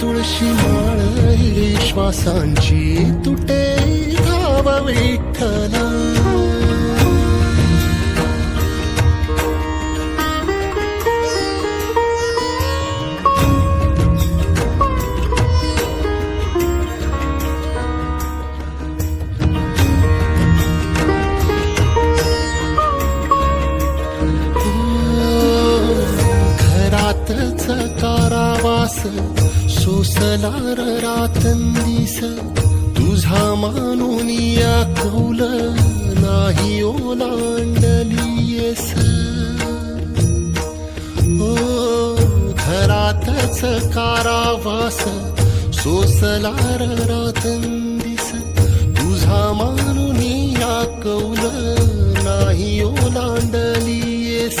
तुळशी माळ श्वासांची तुटे धाव विठ्ठल ओलांडलीयस हो घरातच कारावास सोसलार रातंदीस तुझा मानून या कौल नाही ओलांडलीयस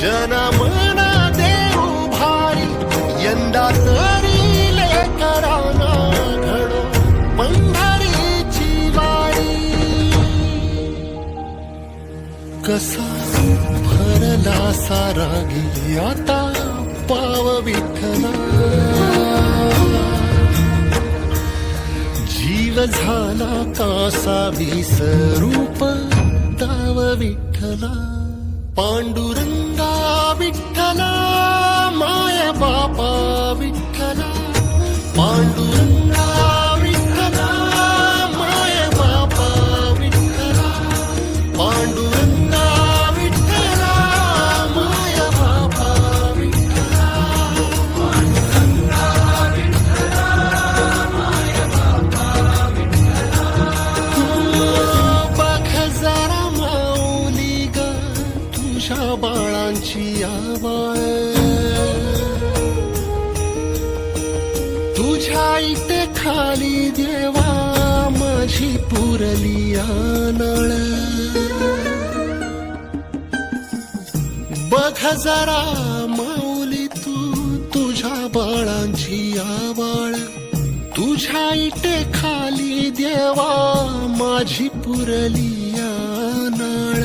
जना मना देऊ भारी यंदा तरी लेकराना घडो पंढरीची वारी. कसा भरला सारा गे आता पाव विठला जीव झाला कासा विसरूप दाव विठला पांडुरंगा विठ्ठला माया बापा विठ्ठला पांडुरंगा तुझ्या इथे खाली देवा माझी पुरली आनळ. बघ जरा माऊली तू तुझ्या बाळांची आवाळ. तुझ्या इटे खाली देवा माझी पुरली आनळ.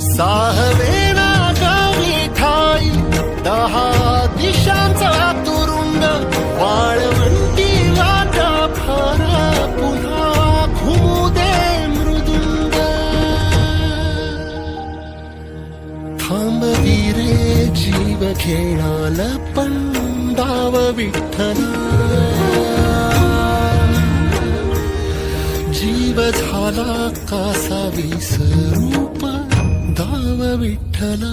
साहवेना गावी ठाई दहा दिशांचा वाळवंटी वाटा फार पुन्हा घुमू दे मृदुंग थांबवी रे जीव खेळाल पंडाव विठ्ठला जीव झाला कासा विसरूप दाव विठ्ठला